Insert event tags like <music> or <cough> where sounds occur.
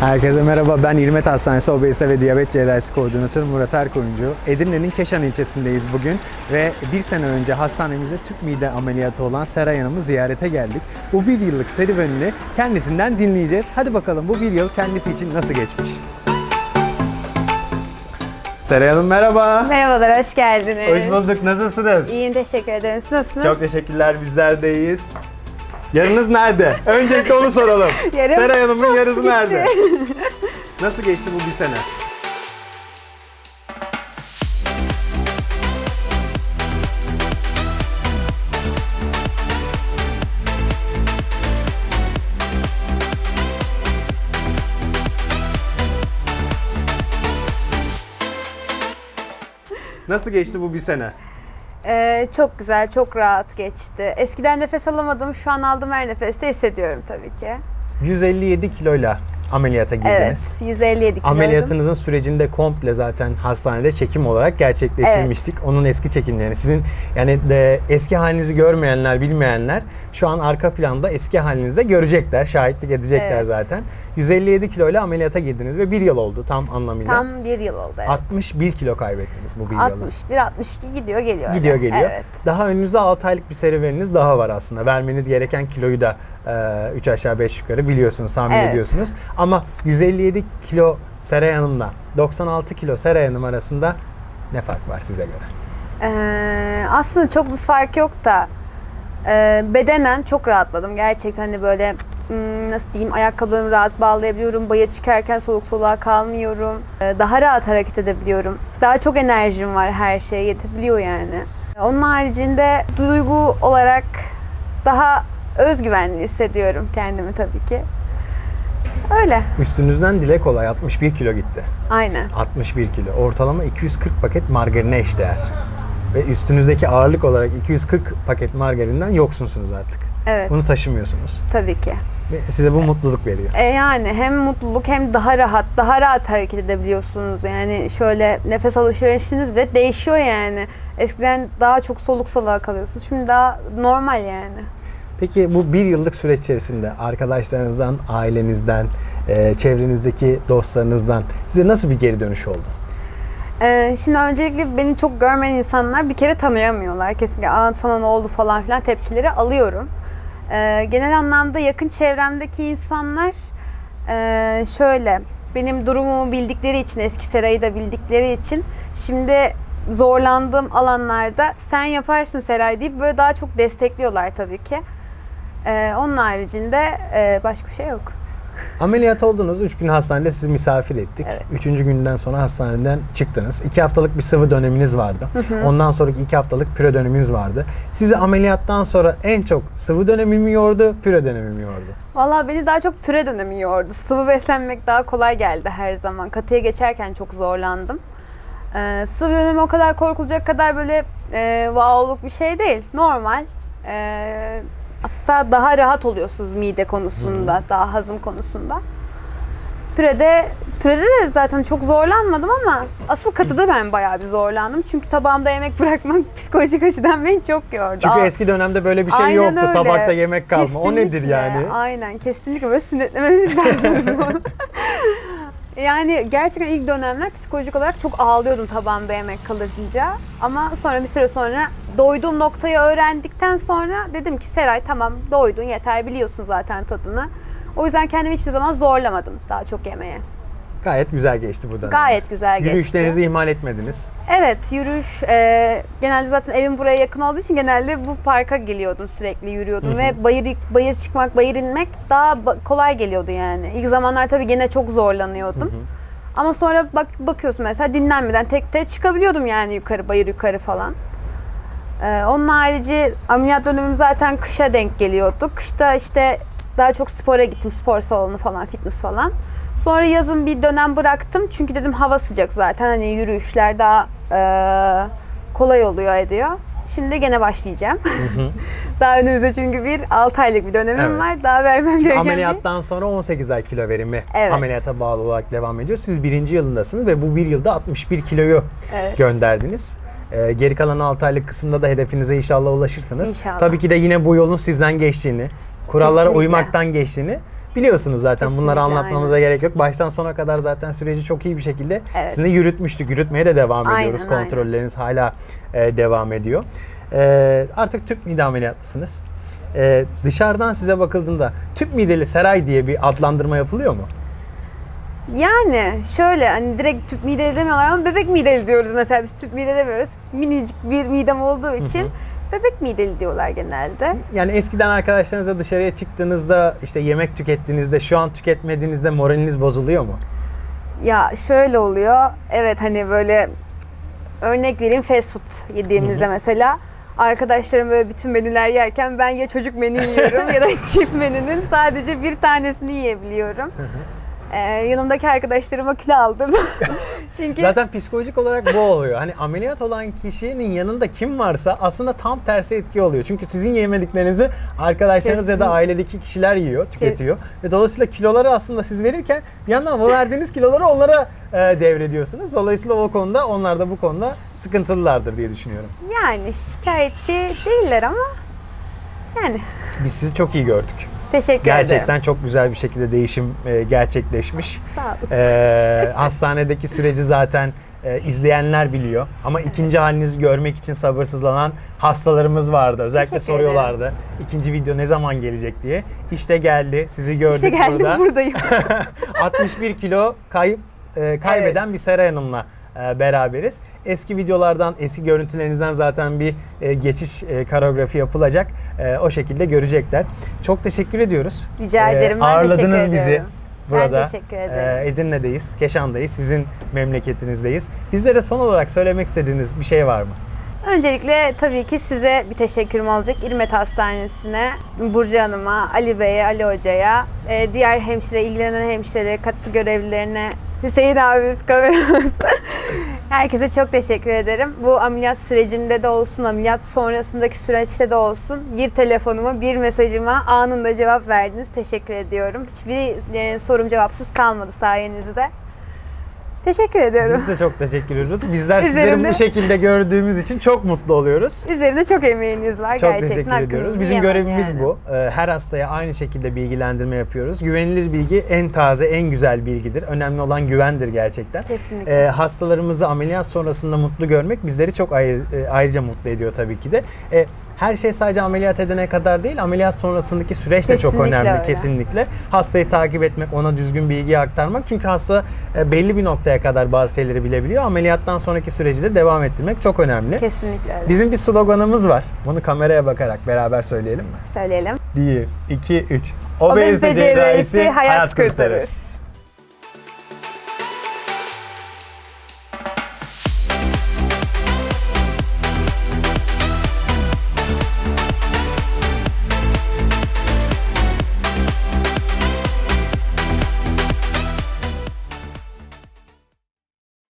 Herkese merhaba. Ben İrmet Hastanesi Obezite ve Diyabet Cerrahisi Koordinatörü Murat Erkoyuncu. Edirne'nin Keşan ilçesindeyiz bugün ve bir sene önce hastanemizde tüp mide ameliyatı olan Seray Hanım'ı ziyarete geldik. Bu bir yıllık serüvenini kendisinden dinleyeceğiz. Hadi bakalım bu bir yıl kendisi için nasıl geçmiş? Seray Hanım merhaba. Merhabalar, hoş geldiniz. Hoş bulduk. Nasılsınız? İyiyim, teşekkür ederim. Siz nasılsınız? Çok teşekkürler. Bizler de iyiyiz. Yarınız nerede? Öncelikle onu soralım. <laughs> Yarın- Seray Hanım'ın yarısı nerede? <laughs> Nasıl geçti bu bir sene? Nasıl geçti bu bir sene? Ee, çok güzel, çok rahat geçti. Eskiden nefes alamadım, şu an aldığım her nefeste hissediyorum tabii ki. 157 kiloyla ameliyata girdiniz. Evet, 157 kiloydum. Ameliyatınızın sürecinde komple zaten hastanede çekim olarak gerçekleştirmiştik. Onun eski çekimlerini. Sizin yani de eski halinizi görmeyenler, bilmeyenler şu an arka planda eski halinizde görecekler, şahitlik edecekler Evet. zaten. 157 kiloyla ameliyata girdiniz ve bir yıl oldu tam anlamıyla. Tam bir yıl oldu. Evet. 61 kilo kaybettiniz bu bir yılda. 61, 62 gidiyor geliyor. Gidiyor öyle. geliyor. Evet. Daha önünüzde 6 aylık bir serüveniniz daha var aslında. Vermeniz gereken kiloyu da 3 aşağı 5 yukarı biliyorsunuz, tahmin Evet. ediyorsunuz. Ama 157 kilo Seray Hanım'la 96 kilo Seray Hanım arasında ne fark var size göre? Ee, aslında çok bir fark yok da e, bedenen çok rahatladım. Gerçekten hani böyle hmm, nasıl diyeyim ayakkabılarımı rahat bağlayabiliyorum. Bayır çıkarken soluk soluğa kalmıyorum. Ee, daha rahat hareket edebiliyorum. Daha çok enerjim var her şeye yetebiliyor yani. Onun haricinde duygu olarak daha özgüvenli hissediyorum kendimi tabii ki. Öyle. Üstünüzden dile kolay 61 kilo gitti. Aynen. 61 kilo. Ortalama 240 paket margarine eşdeğer. Ve üstünüzdeki ağırlık olarak 240 paket margarinden yoksunsunuz artık. Evet. Bunu taşımıyorsunuz. Tabii ki. Ve size bu mutluluk veriyor. E yani hem mutluluk hem daha rahat, daha rahat hareket edebiliyorsunuz. Yani şöyle nefes alışverişiniz bile değişiyor yani. Eskiden daha çok soluk soluğa kalıyorsunuz. Şimdi daha normal yani. Peki bu bir yıllık süreç içerisinde arkadaşlarınızdan, ailenizden, e, çevrenizdeki dostlarınızdan size nasıl bir geri dönüş oldu? Ee, şimdi öncelikle beni çok görmeyen insanlar bir kere tanıyamıyorlar. Kesinlikle Aa, sana ne oldu falan filan tepkileri alıyorum. Ee, genel anlamda yakın çevremdeki insanlar e, şöyle benim durumumu bildikleri için eski Seray'ı da bildikleri için şimdi zorlandığım alanlarda sen yaparsın Seray deyip böyle daha çok destekliyorlar tabii ki. Ee, onun haricinde e, başka bir şey yok. Ameliyat oldunuz. 3 gün hastanede sizi misafir ettik. Evet. 3. günden sonra hastaneden çıktınız. 2 haftalık bir sıvı döneminiz vardı. Ondan sonraki 2 haftalık püre döneminiz vardı. Sizi ameliyattan sonra en çok sıvı dönemi mi yordu, püre dönemi mi yordu? Valla beni daha çok püre dönemi yordu. Sıvı beslenmek daha kolay geldi her zaman. Katıya geçerken çok zorlandım. Ee, sıvı dönemi o kadar korkulacak kadar böyle e, wow'luk bir şey değil. Normal. Ee, hatta daha rahat oluyorsunuz mide konusunda, daha hazım konusunda. Pürede, pürede de zaten çok zorlanmadım ama asıl katıda ben bayağı bir zorlandım. Çünkü tabağımda yemek <laughs> bırakmak psikolojik açıdan beni çok yordu. Çünkü Aa, eski dönemde böyle bir şey Aynen yoktu. öyle. Tabakta yemek kalma. O nedir Kesinlikle, yani? Aynen kesinlikle böyle sünnetlememiz <laughs> lazım. <laughs> Yani gerçekten ilk dönemler psikolojik olarak çok ağlıyordum tabağımda yemek kalınca. Ama sonra bir süre sonra doyduğum noktayı öğrendikten sonra dedim ki Seray tamam doydun yeter biliyorsun zaten tadını. O yüzden kendimi hiçbir zaman zorlamadım daha çok yemeye. Gayet güzel geçti bu dönem. Gayet güzel geçti. Yürüyüşlerinizi ihmal etmediniz. Evet yürüyüş e, genelde zaten evim buraya yakın olduğu için genelde bu parka geliyordum sürekli yürüyordum ve bayır bayır çıkmak bayır inmek daha ba- kolay geliyordu yani. İlk zamanlar tabii gene çok zorlanıyordum. Ama sonra bak bakıyorsun mesela dinlenmeden tek tek çıkabiliyordum yani yukarı bayır yukarı falan. Ee, onun harici ameliyat dönemim zaten kışa denk geliyordu. Kışta işte daha çok spora gittim. Spor salonu falan, fitness falan. Sonra yazın bir dönem bıraktım. Çünkü dedim hava sıcak zaten. Hani yürüyüşler daha eee, kolay oluyor ediyor. Şimdi gene başlayacağım. <laughs> daha önümüzde çünkü bir 6 aylık bir dönemim Evet. var. Daha vermem gereken bir- Ameliyattan sonra 18 ay kilo verimi Evet. ameliyata bağlı olarak devam ediyor. Siz birinci yılındasınız ve bu bir yılda 61 kiloyu Evet. gönderdiniz. Ee, geri kalan 6 aylık kısımda da hedefinize inşallah ulaşırsınız. İnşallah. Tabii ki de yine bu yolun sizden geçtiğini, kurallara Kesinlikle. uymaktan geçtiğini biliyorsunuz zaten bunları Kesinlikle, anlatmamıza aynen. gerek yok. Baştan sona kadar zaten süreci çok iyi bir şekilde Evet. sizinle yürütmüş Yürütmeye de devam Aynen, ediyoruz. aynen. Kontrolleriniz hala e, devam ediyor. E, artık tüp mide ameliyatlısınız. E, dışarıdan size bakıldığında tüp mideli Seray diye bir adlandırma yapılıyor mu? Yani şöyle hani direkt tüp mideli demiyorlar ama bebek mideli diyoruz mesela biz tüp mide demiyoruz. Minicik bir midem olduğu için bebek mideli diyorlar genelde. Yani eskiden arkadaşlarınızla dışarıya çıktığınızda işte yemek tükettiğinizde şu an tüketmediğinizde moraliniz bozuluyor mu? Ya şöyle oluyor. Evet hani böyle örnek vereyim fast food yediğimizde mesela arkadaşlarım böyle bütün menüler yerken ben ya çocuk menü yiyorum ya da <laughs> çift menünün sadece bir tanesini yiyebiliyorum. Ee, yanımdaki arkadaşlarıma kilo aldırdım. <laughs> Çünkü Zaten psikolojik olarak bu oluyor. Hani ameliyat olan kişinin yanında kim varsa aslında tam tersi etki oluyor. Çünkü sizin yemediklerinizi arkadaşlarınız ya da ailedeki kişiler yiyor, tüketiyor. Ve dolayısıyla kiloları aslında siz verirken bir yandan bu verdiğiniz kiloları onlara e, devrediyorsunuz. Dolayısıyla o konuda onlar da bu konuda sıkıntılılardır diye düşünüyorum. yani şikayetçi değiller ama yani Biz sizi çok iyi gördük. Teşekkür ederim. Gerçekten çok güzel bir şekilde değişim e, gerçekleşmiş. Sağ olun. Ee, hastanedeki süreci zaten e, izleyenler biliyor. Ama ikinci halinizi görmek için sabırsızlanan hastalarımız vardı. Özellikle Teşekkür soruyorlardı. İkinci video ne zaman gelecek diye. İşte geldi. Sizi gördük İşte geldim burada. buradayım. <laughs> 61 kilo kayıp e, kaybeden bir Seray Hanım'la beraberiz. Eski videolardan, eski görüntülerinizden zaten bir e, geçiş e, koreografi yapılacak. E, o şekilde görecekler. Çok teşekkür ediyoruz. Rica E, ederim. Ben ağırladınız teşekkür bizi ediyorum. burada. Ben teşekkür ederim. E, Edirne'deyiz, Keşan'dayız. Sizin memleketinizdeyiz. Bizlere son olarak söylemek istediğiniz bir şey var mı? Öncelikle tabii ki size bir teşekkürüm olacak. İrmet Hastanesi'ne, Burcu Hanım'a, Ali Bey'e, Ali Hoca'ya, e, diğer hemşire, ilgilenen hemşirelere, katı görevlilerine, Hüseyin abimiz, kameramız. <laughs> Herkese çok teşekkür ederim. Bu ameliyat sürecimde de olsun, ameliyat sonrasındaki süreçte de olsun bir telefonuma, bir mesajıma anında cevap verdiniz. Teşekkür ediyorum. Hiçbir e, sorum cevapsız kalmadı sayenizde. Teşekkür ediyorum. Biz de çok teşekkür ediyoruz. Bizler sizleri Üzerimde- bu şekilde gördüğümüz için çok mutlu oluyoruz. Üzerinde çok emeğiniz var Çok gerçekten. teşekkür hakkınızı ediyoruz. Bizim görevimiz yani. bu. Ee, Her hastaya aynı şekilde bilgilendirme yapıyoruz. Güvenilir bilgi en taze, en güzel bilgidir. Önemli olan güvendir gerçekten. Kesinlikle. Ee, hastalarımızı ameliyat sonrasında mutlu görmek bizleri çok ayrı- e, ayrıca mutlu ediyor tabii ki de. Her şey sadece ameliyat edene kadar değil, ameliyat sonrasındaki süreç de çok önemli öyle. kesinlikle. Hastayı takip etmek, ona düzgün bilgiyi aktarmak. Çünkü hasta e, belli bir noktaya kadar bazı şeyleri bilebiliyor. Ameliyattan sonraki süreci de devam ettirmek çok önemli. Kesinlikle öyle. Bizim bir sloganımız var. Bunu kameraya bakarak beraber söyleyelim mi? Söyleyelim. 1, 2, 3. Obezite cerrahisi hayat kurtarır.